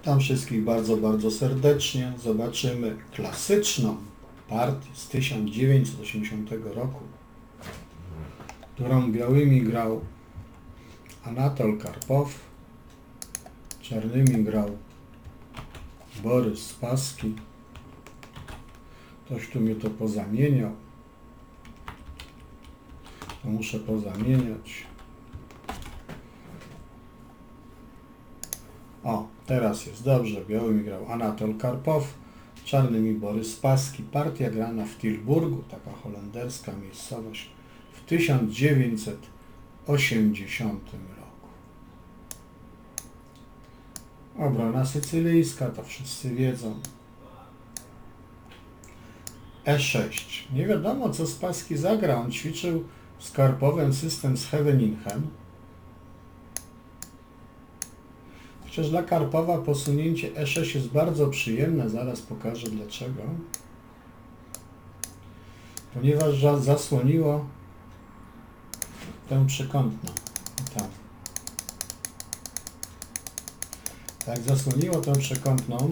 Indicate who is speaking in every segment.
Speaker 1: Witam wszystkich bardzo, bardzo serdecznie. Zobaczymy klasyczną partię z 1980 roku, którą białymi grał Anatol Karpow, czarnymi grał Borys Spaski. Ktoś tu mnie to pozamieniał. To muszę pozamieniać. O, teraz jest dobrze. Białymi grał Anatol Karpow, czarnymi Borys Spaski. Partia grana w Tilburgu, taka holenderska miejscowość, w 1980 roku. Obrona sycylijska, to wszyscy wiedzą. E6. Nie wiadomo, co Spaski zagra. On ćwiczył z system z Heveninhem. Chociaż dla Karpowa posunięcie E6 jest bardzo przyjemne, zaraz pokażę dlaczego. Ponieważ za- zasłoniło tę przekątną. Tam. Jak zasłoniło tę przekątną,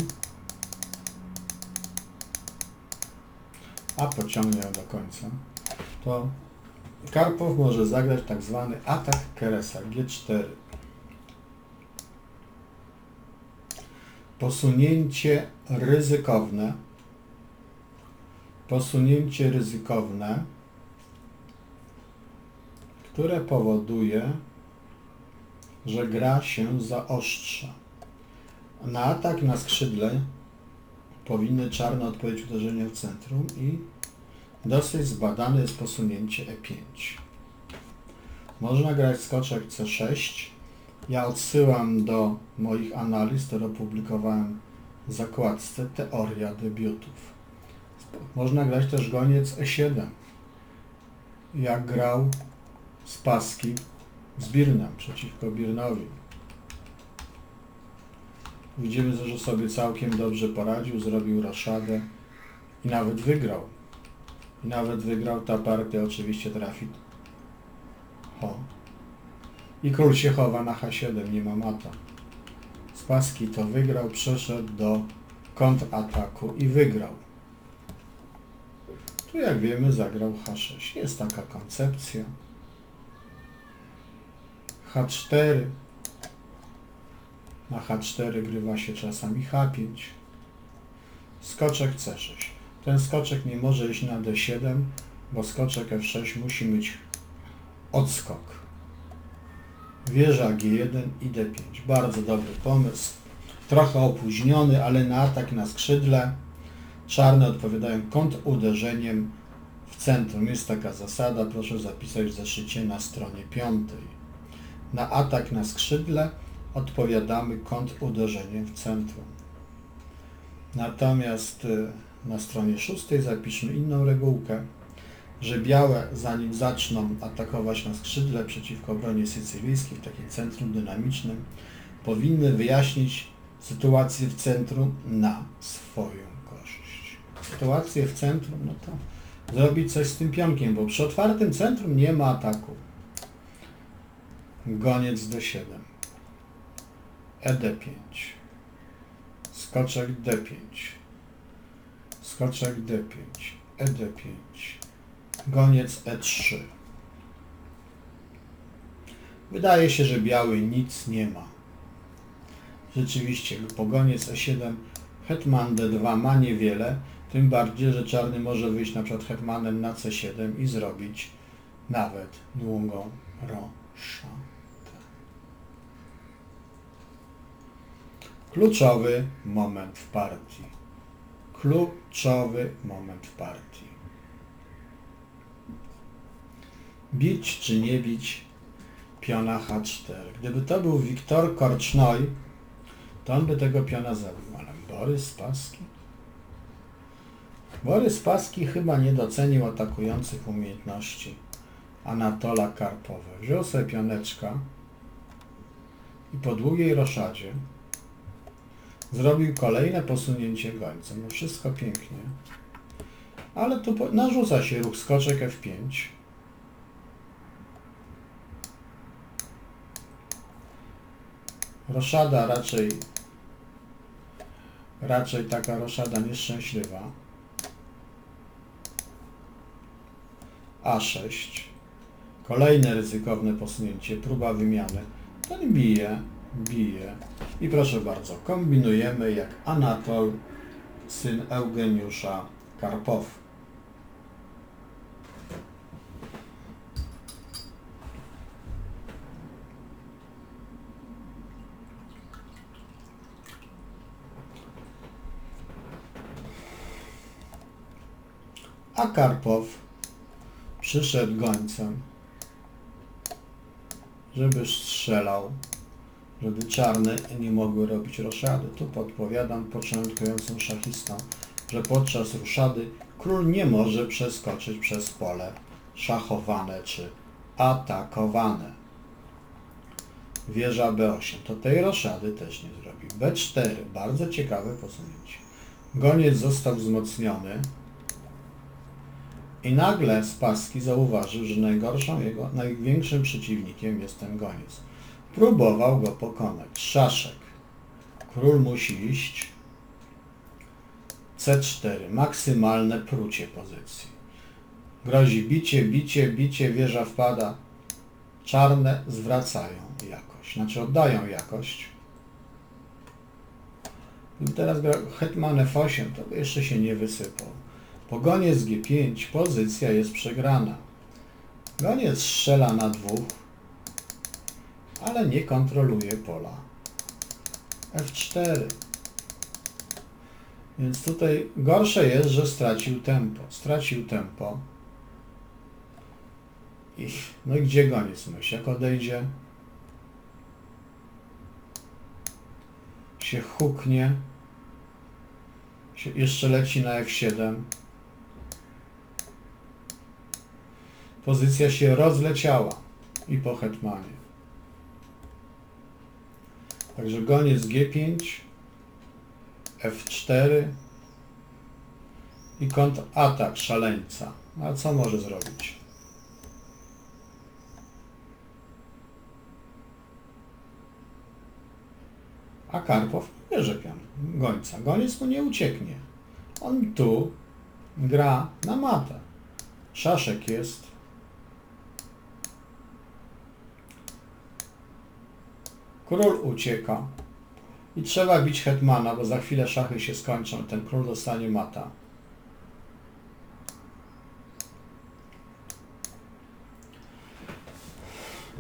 Speaker 1: a pociągnie ją do końca, to Karpow może zagrać tak zwany atak Keresa G4. Posunięcie ryzykowne, posunięcie ryzykowne, które powoduje, że gra się zaostrza. Na atak na skrzydle powinny czarne odpowiedzieć uderzenie w centrum i dosyć zbadane jest posunięcie E5. Można grać skoczek C6, ja odsyłam do moich analiz, które opublikowałem w zakładce Teoria debiutów. Można grać też goniec E7. Jak grał Spaski z Birnem przeciwko Birnowi. Widzimy, że sobie całkiem dobrze poradził, zrobił raszadę i nawet wygrał. I nawet wygrał ta partia, oczywiście trafi. I król się chowa na H7, nie ma mata. Spaski to wygrał, przeszedł do kontrataku i wygrał. Tu jak wiemy zagrał H6. Jest taka koncepcja. H4. Na H4 grywa się czasami H5. Skoczek C6. Ten skoczek nie może iść na D7, bo skoczek F6 musi mieć odskok. Wieża G1 i D5. Bardzo dobry pomysł. Trochę opóźniony, ale na atak na skrzydle czarne odpowiadają kontruderzeniem w centrum. Jest taka zasada, proszę zapisać w zeszycie na stronie piątej. Na atak na skrzydle odpowiadamy kontruderzeniem w centrum. Natomiast y, na stronie szóstej zapiszmy inną regułkę że białe, zanim zaczną atakować na skrzydle przeciwko obronie sycylijskiej w takim centrum dynamicznym, powinny wyjaśnić sytuację w centrum na swoją korzyść. Sytuację w centrum, no to zrobić coś z tym pionkiem, bo przy otwartym centrum nie ma ataku. Goniec D7. ED5. Skoczek D5. Skoczek D5. ED5 goniec E3. Wydaje się, że biały nic nie ma. Rzeczywiście, po goniec E7 hetman D2 ma niewiele, tym bardziej, że czarny może wyjść na przykład hetmanem na C7 i zrobić nawet długą roszatę. Kluczowy moment w partii. Kluczowy moment w partii. Bić czy nie bić piona H4. Gdyby to był Wiktor Korcznoj, to on by tego piona zabił, ale Borys Spaski? Borys Spaski chyba nie docenił atakujących umiejętności Anatola Karpowa. Wziął sobie pioneczka i po długiej roszadzie zrobił kolejne posunięcie gońcem. No wszystko pięknie. Ale tu narzuca się ruch skoczek F5. Roszada raczej Raczej taka roszada nieszczęśliwa. A6. Kolejne ryzykowne posunięcie, próba wymiany. Ten bije, bije. I proszę bardzo, kombinujemy jak Anatol, syn Eugeniusza Karpow. A Karpow przyszedł gońcem, żeby strzelał, żeby czarne nie mogły robić roszady. Tu podpowiadam początkującym szachistom, że podczas roszady król nie może przeskoczyć przez pole szachowane czy atakowane. Wieża B8, to tej roszady też nie zrobi. B4, bardzo ciekawe posunięcie. Goniec został wzmocniony, i nagle Spassky zauważył, że najgorszą jego, największym przeciwnikiem jest ten goniec. Próbował go pokonać. Szaszek. Król musi iść. C4. Maksymalne prucie pozycji. Grozi bicie, bicie, bicie, wieża wpada. Czarne zwracają jakość. Znaczy oddają jakość. I teraz gra hetman F8, to jeszcze się nie wysypał. Po goniec G5 pozycja jest przegrana. Goniec strzela na dwóch, ale nie kontroluje pola. F4. Więc tutaj gorsze jest, że stracił tempo. Stracił tempo. I, no i gdzie goniec myśl? Jak odejdzie, się huknie, się, jeszcze leci na F7. Pozycja się rozleciała i po hetmanie. Także goniec G5, F4 i kontratak szaleńca. A co może zrobić? A Karpow bierze pion gońca. Goniec mu nie ucieknie. On tu gra na matę. Szaszek jest Król ucieka. I trzeba bić hetmana, bo za chwilę szachy się skończą. Ten król dostanie mata.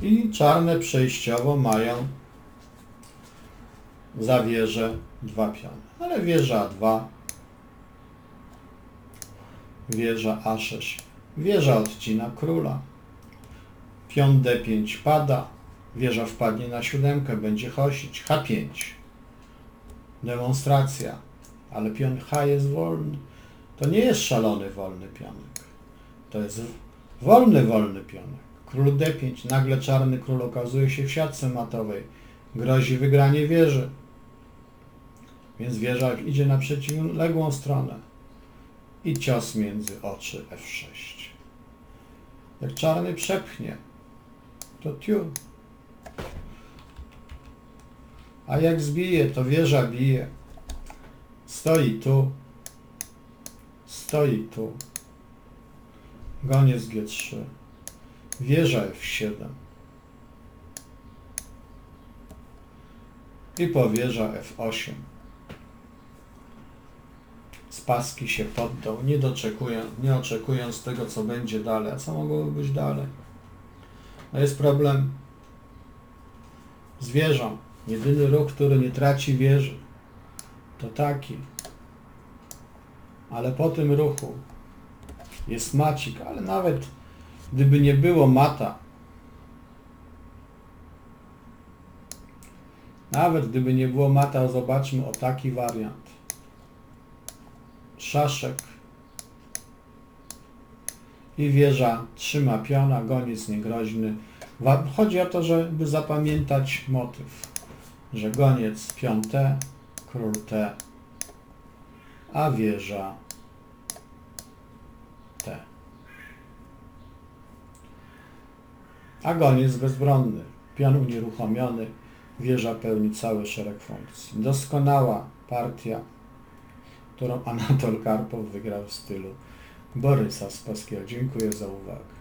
Speaker 1: I czarne przejściowo mają za wieżę dwa piony. Ale wieża A2, wieża A6, wieża odcina króla. Pion D5 pada, Wieża wpadnie na siódemkę, będzie chosić. H5. Demonstracja. Ale pion H jest wolny. To nie jest szalony wolny pionek. To jest wolny, wolny pionek. Król D5. Nagle czarny król okazuje się w siatce matowej. Grozi wygranie wieży. Więc wieża idzie na przeciwległą stronę. I cios między oczy F6. Jak czarny przepchnie, to tiu. A jak zbije, to wieża bije. Stoi tu. Stoi tu. Goniec G3. Wieża F7. I po wieża F8. Spaski się poddał, nie doczekując, nie oczekując tego, co będzie dalej. A co mogłoby być dalej? No jest problem z wieżą. Jedyny ruch, który nie traci wieży, to taki. Ale po tym ruchu jest macik, ale nawet gdyby nie było mata, nawet gdyby nie było mata, zobaczmy o taki wariant. Szaszek i wieża trzyma piona, goniec niegroźny. Chodzi o to, żeby zapamiętać motyw że goniec pion T, król T, a wieża T. A goniec bezbronny, pion unieruchomiony, wieża pełni cały szereg funkcji. Doskonała partia którą Anatol Karpow wygrał w stylu Borysa Spaskiego. Dziękuję za uwagę.